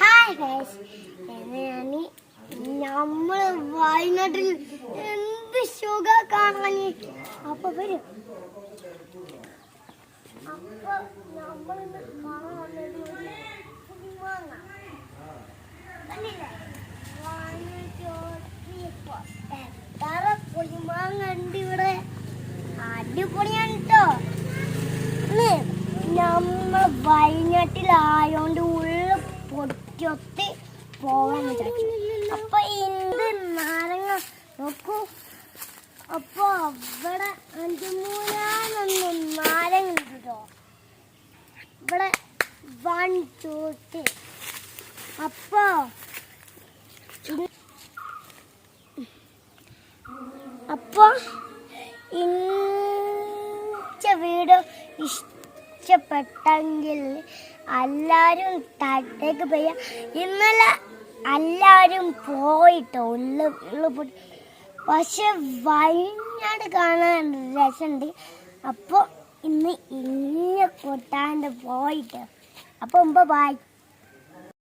Hi guys ഞാൻ നമ്മൾ വയനാട്ടിൽ എന്ത് ശുഖ കാണാൻ അപ്പൊ വരും. അപ്പൊ നമ്മളിന്ന് പൊട്ടിയൊത്തി പോവാൻ വിചാരിച്ചു. അപ്പൊ എന്ത് നാരങ്ങ നോക്കൂ അപ്പൊ അവിടെ അഞ്ചു മൂന്നാലൊന്നും നാരങ്ങ ഉണ്ട് ഇവിടെ വൺ ടു ത്രീ. അപ്പൊ ഇത് ഇഞ്ച വീട് വീഡിയോ ഇഷ്ടപ്പെട്ടെങ്കിൽ എല്ലാവരും തട്ടേക്ക് പോയ. ഇന്നലെ എല്ലാവരും പോയിട്ടോ ഉള്ളു ഉള്ളു പോയി. പക്ഷെ വയനാട് കാണാൻ രസമുണ്ട്. അപ്പോൾ ഇന്ന് ഇങ്ങനെ കൂട്ടാണ്ട് പോയിട്ട്. അപ്പോൾ മുമ്പ് ബൈ